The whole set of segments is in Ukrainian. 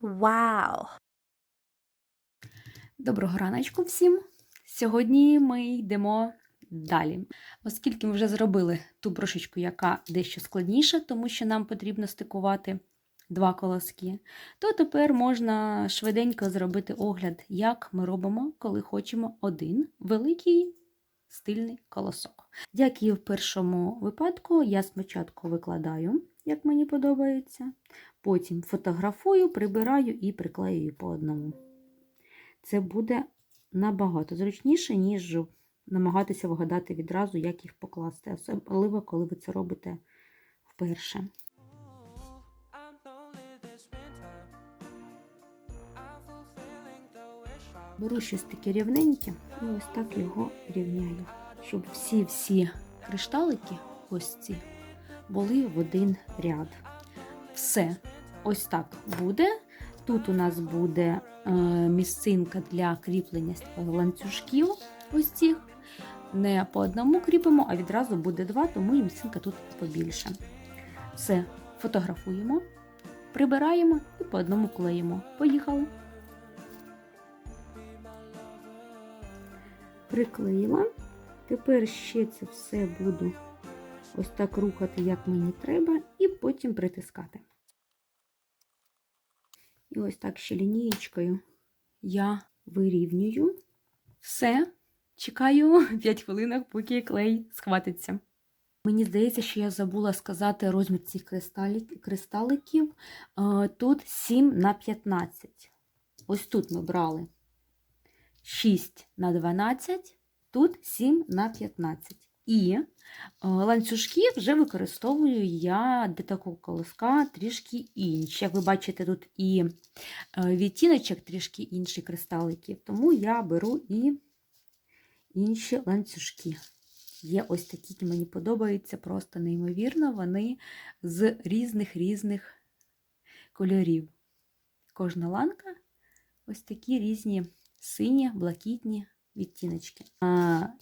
Вау! Доброго раночку всім! Сьогодні ми йдемо далі. Оскільки ми вже зробили ту брошечку, яка дещо складніша, тому що нам потрібно стикувати два колоски, то тепер можна швиденько зробити огляд, як ми робимо, коли хочемо один великий стильний колосок. Як і в першому випадку, я спочатку викладаю, як мені подобається, потім фотографую, прибираю і приклеюю по одному це буде набагато зручніше, ніж намагатися вгадати відразу, як їх покласти, особливо, коли ви це робите вперше. Беру щось таке рівненьке і ось так його рівняю, щоб всі-всі кришталики, ось ці, були в один ряд. Все, ось так буде. Тут у нас буде е, місцинка для кріплення ланцюжків. ось цих. Не по одному кріпимо, а відразу буде два, тому і місцинка тут побільше. Все, фотографуємо, прибираємо і по одному клеїмо. Поїхали. Приклеїла. Тепер ще це все буду ось так рухати, як мені треба, і потім притискати. І ось так ще лінієчкою я вирівнюю. Все, чекаю 5 хвилинок, поки клей схватиться. Мені здається, що я забула сказати розмір цих кристаликів. Тут 7 на 15. Ось тут ми брали 6 на 12, тут 7 на 15. І е, ланцюжки вже використовую я для такого колоска трішки інші. Як ви бачите, тут і е, відтіночок трішки інший кристаликів, тому я беру і інші ланцюжки. Є ось такі, які мені подобаються просто неймовірно, вони з різних різних кольорів. Кожна ланка ось такі різні сині, блакитні відтіночки.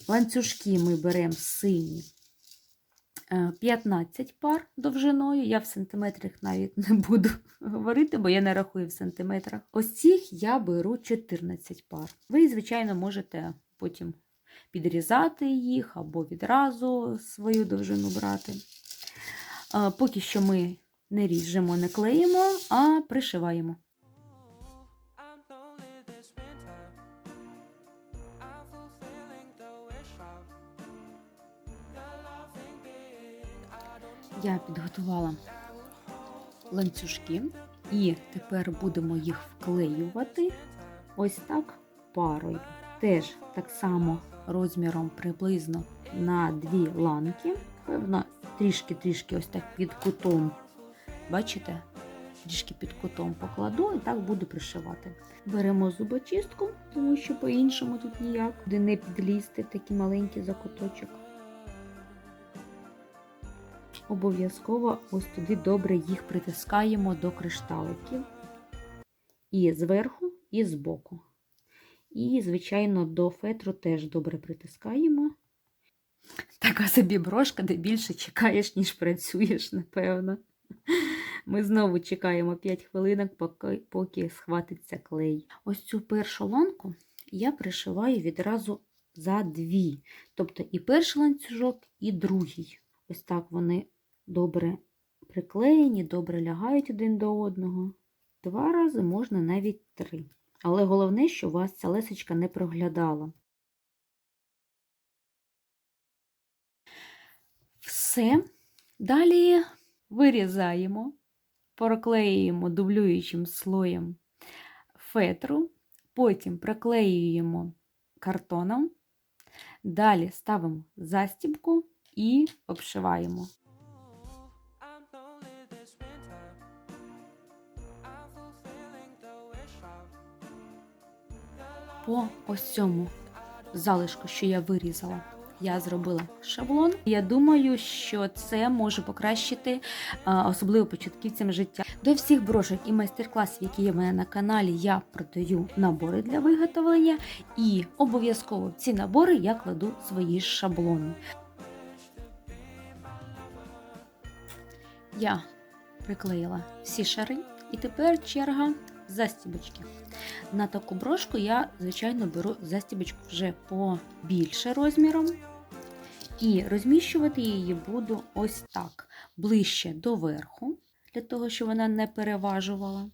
Ланцюжки ми беремо сині 15 пар довжиною. Я в сантиметрах навіть не буду говорити, бо я не рахую в сантиметрах. Ось цих я беру 14 пар. Ви, звичайно, можете потім підрізати їх або відразу свою довжину брати. Поки що ми не ріжемо, не клеїмо, а пришиваємо. Я підготувала ланцюжки, і тепер будемо їх вклеювати ось так парою. Теж так само розміром приблизно на дві ланки. Певно, трішки-трішки ось так під кутом. Бачите? Трішки під кутом покладу і так буду пришивати. Беремо зубочистку, тому що по-іншому тут ніяк, де не підлізти такий маленький закуточок. Обов'язково ось туди добре їх притискаємо до кришталиків. І зверху, і збоку. І, звичайно, до фетру теж добре притискаємо. Така собі брошка, де більше чекаєш, ніж працюєш, напевно. Ми знову чекаємо 5 хвилинок, поки, поки схватиться клей. Ось цю першу ланку я пришиваю відразу за дві. Тобто і перший ланцюжок, і другий. Ось так вони добре приклеєні, добре лягають один до одного. Два рази можна навіть три. Але головне, що у вас ця лесочка не проглядала. Все. Далі вирізаємо, проклеюємо дублюючим слоєм фетру, потім приклеюємо картоном, далі ставимо застібку і обшиваємо. По ось цьому залишку, що я вирізала, я зробила шаблон. Я думаю, що це може покращити, особливо початківцям життя. До всіх брошок і майстер-класів, які є в мене на каналі, я продаю набори для виготовлення, і обов'язково ці набори я кладу свої шаблони. Я приклеїла всі шари, і тепер черга застібочки. На таку брошку я, звичайно, беру застібочку вже побільше розміром. І розміщувати її буду ось так, ближче до верху, для того, щоб вона не переважувала.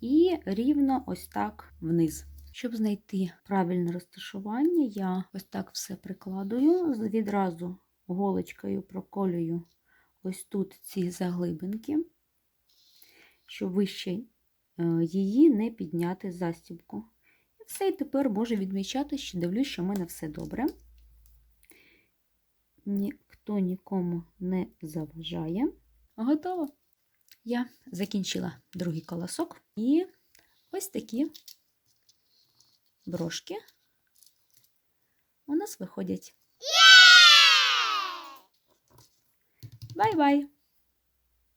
І рівно ось так вниз. Щоб знайти правильне розташування, я ось так все прикладую, відразу голочкою проколюю ось тут ці заглибинки, щоб вище е, її не підняти застібку. І все, і тепер можу відмічати, що дивлюсь, що в мене все добре. Ніхто нікому не заважає. Готово. Я закінчила другий колосок і ось такі брошки у нас виходять. Bye bye.